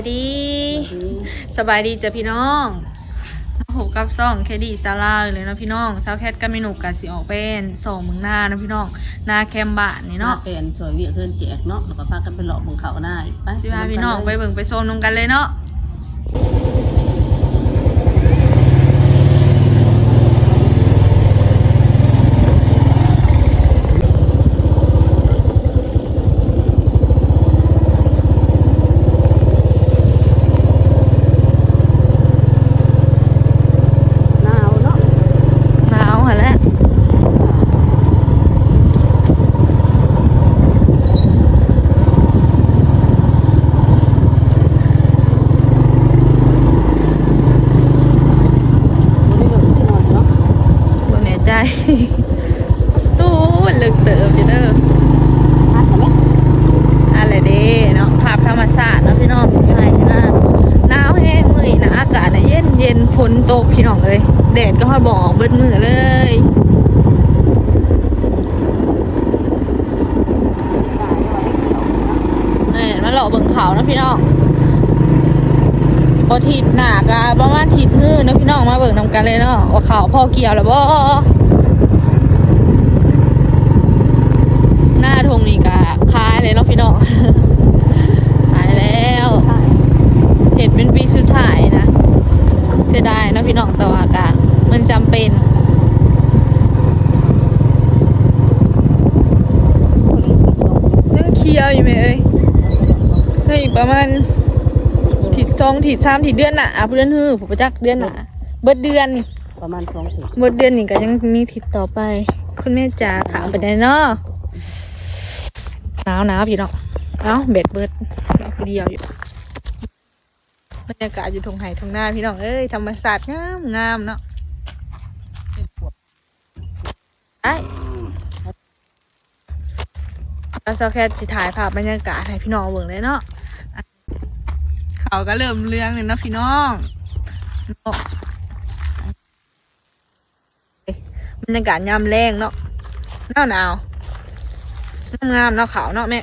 บายดี สบายดีจ้ะพี่น้องโหกับซ่องแคดีซาร่าเลยเนาะพี่น้องซาวแคทก็เมนูกัดสิออกเป็นส่งมึงหน้าเนาะพี่น้องหน้าแคมบ้านนี่เนาะเนาะแกนสวยเวียเพิ่นแจกเนาะแล้วก็พากันไปหลอกของเขาได้ไปสิพาพี่น้องไปเบิ่งไปโซนนงกันเลยเนาะ หนาวเนาะ หนาวหันแหละบ่แน่ใจ ตู้มันลึกเติมอยู่เด้อ อะไรเด้เนาะภาพธรรมชาติเนาะพี่น้องอยู่ไหนที่นั่นหนาวแห้งมือนะอากาศน่ะเย็นเย็นฝนตกพี่น้องเลยแดดก็ค่อยบอกเบิดมือเลยนี่มาหล่อ เขานะพี่น้องบทิดหนากะประมาณทิดฮื้อนะพี่น้องมาเบิ่งนำกันเลยเนาะว่าเขาพ่อเกี่ยวแล้วบ่หน้าทงนี่กะคล้ายเลยเนาะพี่น้องตายแล้วเห็ดเป็นปีสุดท้ายนะเสียดายนาะพี่น้องแต่ว่ากะมันจำเป็นยังเคลียร์อยู่ไหมเอ้ย ก็อีกประมาณถิดสองถิดสามถิดเดือนหน่ะอะเดือนฮือผมประจักเดือนหน่ะ เบิดเดือนนี่ประมาณสองสิบเบิดเดือนนี่ก็ยังมีถิดต่อไป คุณแม่จ๋าขาวไปได้เนาะหนาวหนาวพี่น้องเอ้าเบ็ดเบิดเราคนเดียวอยู่บรรยากาศอยู่ทงไห่ทงหน้าพี่น้องเอ้ยธรรมศาสตร์งามงามเนาะไอ้เราซาแค่สิถ่ายภาพบรรยากาศให้พี่น้องเบิ่งเลยเนาะอะ เขาก็เริ่มเรื่องเลยเนาะพี่น้องบรรยากาศยามแรงเนาะหนาวหนาวงามเนาะขาวเนาะแม่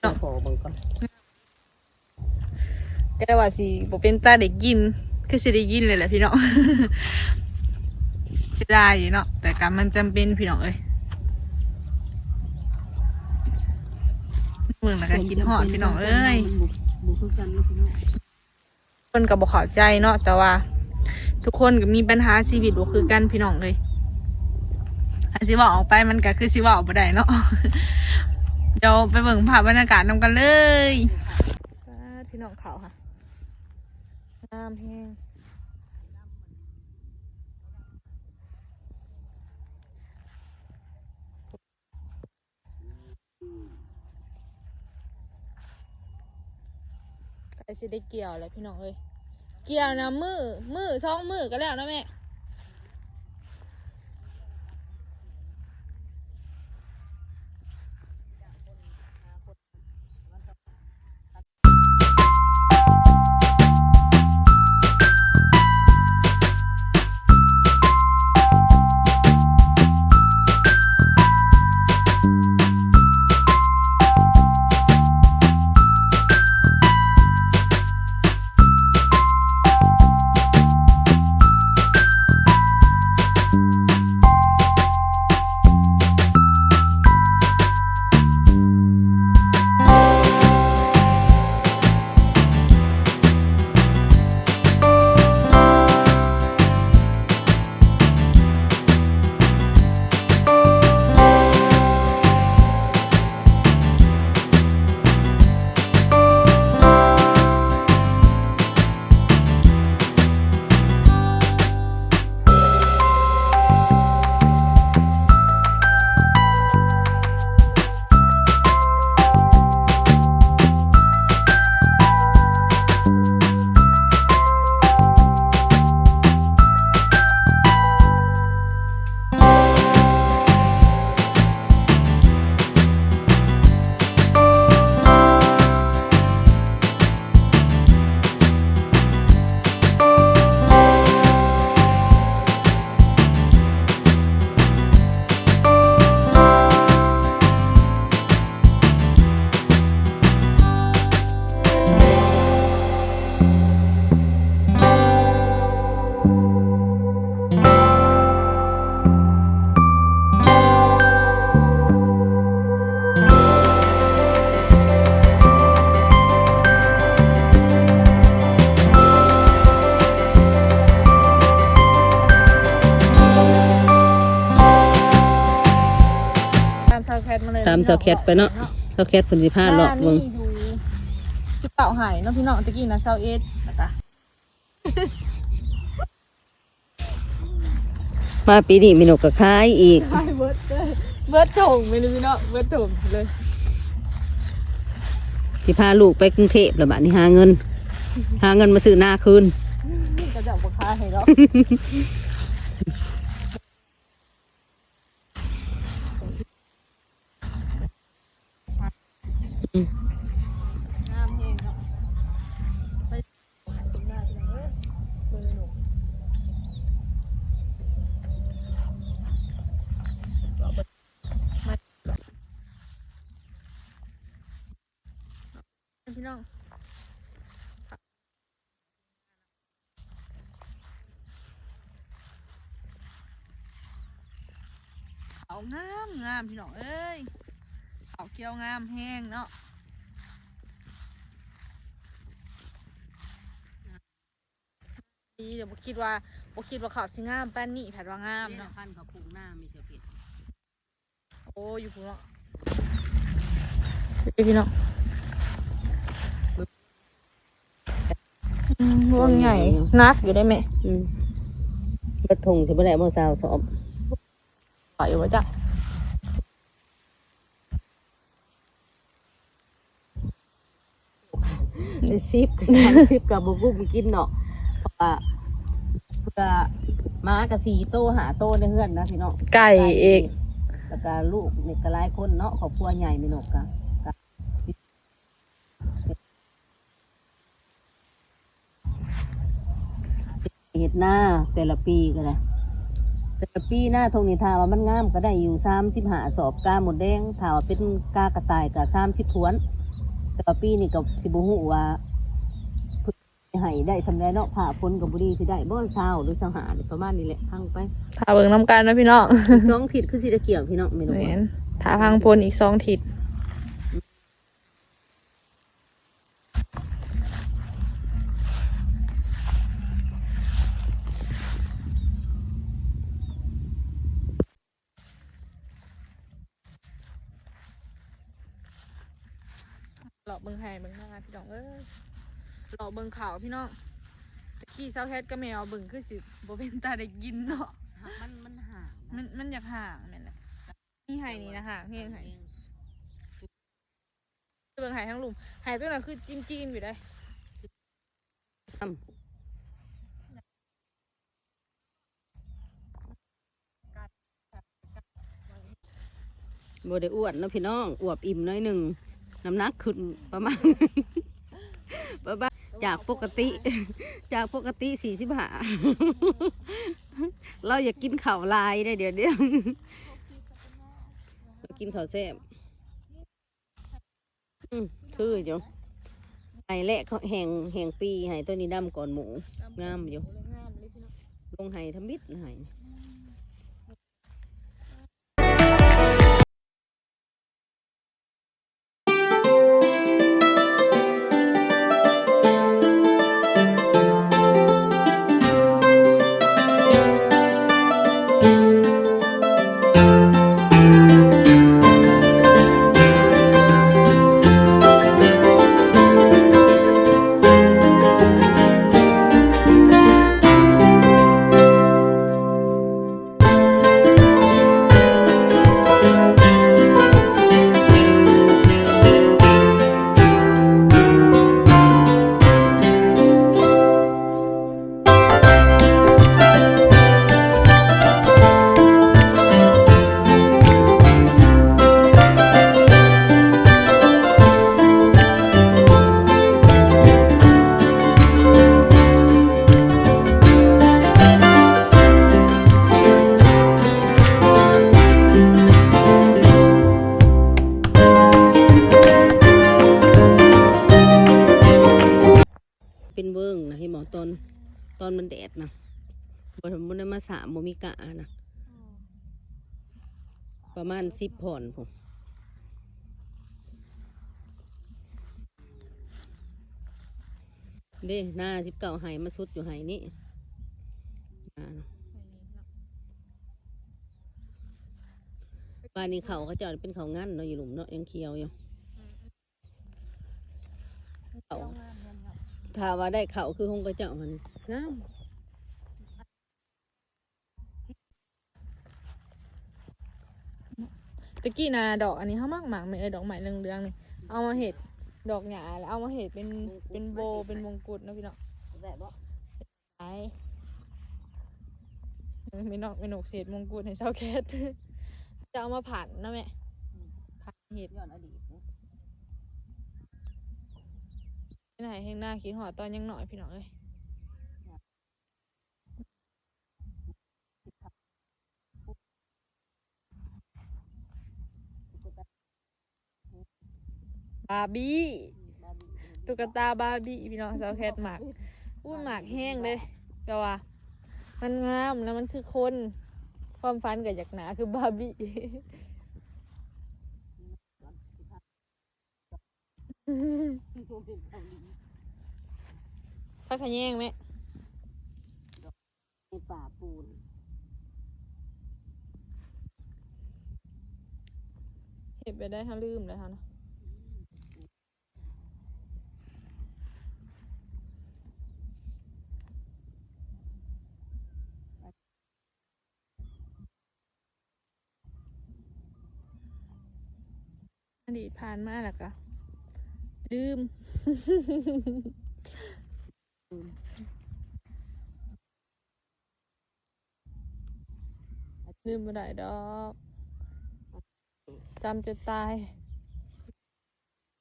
เนาะขอบางก่อนแต่ว่าสิบเป็นตาได้กินคือสิได้กินเลยแหละพี่น้องสิได้อยู่เนาะแต่การมันจำเป็นพี่น้องเอ้ยเมืองแล้วก็กินหอดพี่น้องเอ้ย บุคือกันเนาะพี่น้องคนก็บอกเข้าใจเนาะแต่ว่า ทุกคนก็มีปัญหาชีวิตบ่คือกันพี่น้องเลยอันสิว่าออกไปมันก็คือสิว่าออกไปได้เนาะเดี๋ยวไปเบิ่งภาพบรรยากาศนำกันเลยพี่น้องเขาค่ะงามแห้ง ก็สิได้เกี่ยวแล้วพี่น้องเอ้ยเกี่ยวนะมือมือช่องมือก็แล้วนะแม่าเลยตามสแคทไปเนาะสแคทเพิ่นสิพาเลาะบ้านเบิ่งนี่อยู่สิเต่าหายเนาะพี่น้องตะกี้นะเซาเอสนะคะมาปีนี้มีนกกระคายอีกใช่เบิร์ดเลยเบิร์ดถงไปเลยพี่น้องเบิร์ดถงเลยสิพาลูกไปกรุงเทพแล้วบัดนี้หาเงิน หาเงินมาซื้อหน้าคืนกระจับบุคคาให้เรา อืม งามเองเนาะไปหากินได้พี่น้องเอ้ยเบิ่งหนูเอาเบิดมาพี่น้อง เขา งามงามพี่น้องเอ้ยเขาเกียวงามแห้งเนาะดีเดี๋ยวบคิดว่าบคิดว่าเขาสิงามแป้นนี่แผดว่างามเนาะพันเขาปลูกหน้ามีเสียผิดโอ้อยู่พุ่นเนาะเอ้ยพี่น้องอืมวงใหญ่นักอยู่ได้ไหมอืมกระทงสิบ่ได้บ่สาวสอบปล่อยไว้จ้ะ ได้ สิบกับสามสิบกับบ่กุ้มกินเนาะเพราะว่าเพื่อม้ากับสี่โตหาโตในเฮือนนะพี่น้องไก่เองแล้วก็ลูกนี่ก็หลายคนเนาะครอบครัวใหญ่มีนกกะกะเห็ดหน้าแต่ละปีก็ได้แต่ละปีหน้าทงนี่ทาว่ามันงามก็ได้อยู่สามสิบหาสอบกาหมดแดงถาว่าเป็นกากระต่ายกับสามสิบทวน แต่ละปีนี่กับสิบุหูว่าเพิ่น ให้ได้สำได้เนาะผ่าพ้นกับบุรีสิได้บ่เช้าหรือสังหานี่ประมาณนี้แหละพังไปถ้าเบิ่งน้ำกันนะพี่น้องอีกสองทิศคือสิตะเกี่ยวพี่น้องไม่รู้แหมว่านถ้าพังพลอีกสองทิศหลอกเบิ่งไห้เบิ่งหน้าพี่น้องเอ้ย หลอกเบิ่งข่าวพี่น้องตะกี้เซาแคทก็แมวเบิ่งคือสิบ่เป็นตาได้กินเนาะ มันมันห่างมันมันอยากห่างนั่นแหละนี่ไห้นี่นะห่างเพียงไห้เบิ่งไห้ทั้งหลุมไห้ตัวนั้นคือจิ้มจิ้มๆอยู่ได้บ่ได้อ้วนเนาะพี่น้องอวบอิ่มน้อยหนึ่งน้ำหนักขึ้นประมาณ ประมาณ จากปกติ จากปกติสี่สิบห้าเราอยากกินข้าวลายได้เดี๋ยวเดียวเรากินข้าวแซ่บอืมคืออยู่ไห้แหละเขาแหงแหงปีไห้ตัวนี้ดำก่อนหมู งามอยู่งามเลยพี่น้องลงไห้ทำบิดไห้ ประมาณสิบผ่อนผมเด้หน้าสิบเก้าไห้มาสุดอยู่ไห้นี่อ่าบ้านนี้เขาเขาเจะเป็นเขางั้นเนาะอยู่หลุมเนาะยังเคียวอยู่เอาถ้าว่าได้เขาคือคงกระเจ้ามันงาม ตะกี้นาดอกอันนี้เขามากหมากไม่เออดอกไม้เรืองๆนี่เอามาเห็ดดอกหยาแล้วเอามาเห็ดเป็นเป็นโบเป็นมงกุฎนะพี่น้องได้บ่ไปเออไม่นอกไม่หนกเศษมงกุฎให้เช่าแคทจะเอามาผ่านนะแม่ผ่านเห็ดย้อนอดีตนะที่ไหนแห่งหน้าคิดหอดตอนยังหน่อยพี่น้องเอ้ย บาร์บี้บาร์บี้ตุ๊กตาบาร์บี้พี่น้องสาวแคทหมากอุ้ยหมากแห้งเลยแต่ว่า มันงามแล้วมันคือคน ความฝันกับอยากหนาคือบาร์บี้พักขะแยงไหมในป่าปูนเห็นไปได้ทั้งลืมเลยค่ะนะอ ดีตผ่านมาแล้วก็ลืมลืมไม่ได้ดอกจำจนตาย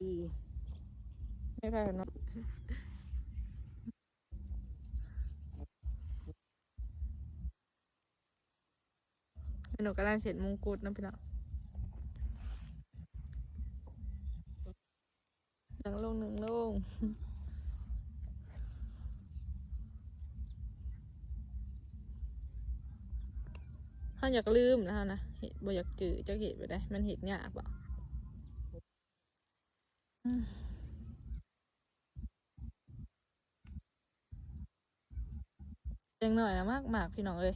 ดีไม่ไปแบบนั้นหนูกำลังเสร็จมงกุฎนะพี่น้องหนึ่ งลงหนึ่งลงเขาอยากลืมแล้วนะเห็ดบ่อยากจืดจะเห็ดไปได้ มันเห็ดยากเปล่าเจังหน่อยนะมากมากพี่น้องเอ้ย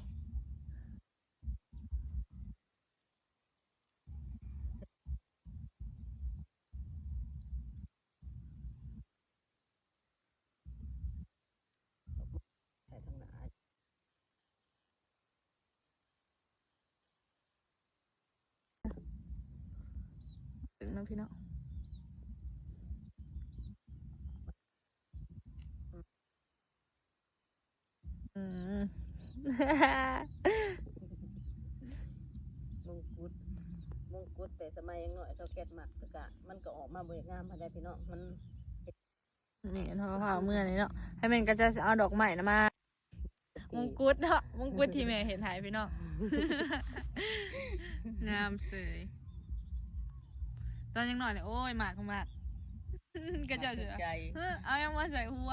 ใส่ทั้งหนา ถึงนะพี่น้องอืม มงกุฎมงกุฎแต่สมัยยังหน่อยเขาแกะหมักตะกะมันก็ออกมาบริงามพอได้พี่น้องมันนี่เนาะพาเมื่อนี้เนาะให้แม่นก็จะเอาดอกไม้นะมามงกุฎเนาะมงกุฎที่แม่เห็นหายพี่น้อง งามเสย ตอนยังหน่อยเนี่ยโอ้ยหมากก็หมากก็จะเสือใจเออเอายังมาใส่หัว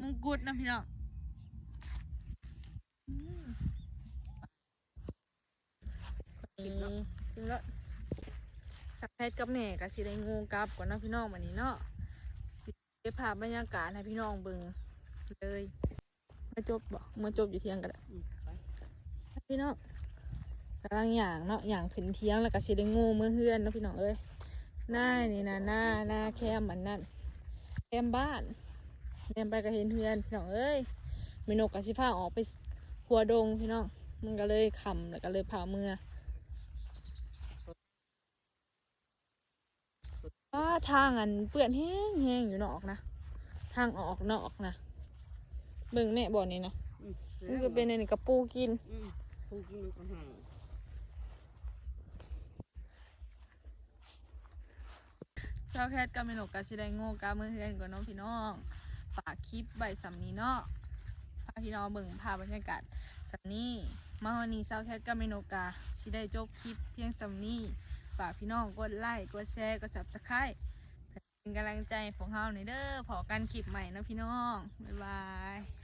มงกุฎนะพี่น้องอืมกินแล้วกินแล้วสักแพทย์กับแม่ก็สิได้งูกลับก่อนเนาะพี่น้องวันนี้เนาะสิเก็บภาพบรรยากาศให้พี่น้องเบิ่งเลยมาจบบ่มาจบอยู่เที่ยงกันแหละอืมไปพี่น้อง กำลังย่างเนาะย่างขึ้นเที่ยงแล้วก็สิได้งูมือเฮือนเนาะพี่น้องเอ้ยหน้านี่นะหน้าหน้าแคมมันนั่นแคมบ้านเรียนไปก็เห็นเฮือนพี่น้องเอ้ยเมนกกับสิพาออกไปหัวดงพี่น้องมันก็เลยคำแล้วก็เลยพาเมื่อว่าทางอันเปื้อนแห้งแห้งอยู่นอกนะทางออกนอกนะเบิ่งแม่บ่อนี่นะอืมมันก็เป็นอันนี้กระปูกินอืมคงกินมันก็ห่าง เจ้าแคทกับเมนกกาสิได้โง่กามือเฮือนก่อนเน้องพี่น้องฝากคลิปใบสำนีเนาะพาพี่น้องเบิ่งภาพบรรยากาศสำนีมาวันนี้เจ้าแคทกับเมนกาสิได้จบคลิปเพียงสำนีฝากพี่น้องกดไลค์กดแชร์กด subscribe เป็นกำลังใจของเราหน่อยเด้อพอกันคลิปใหม่นะพี่น้องบ๊ายบาย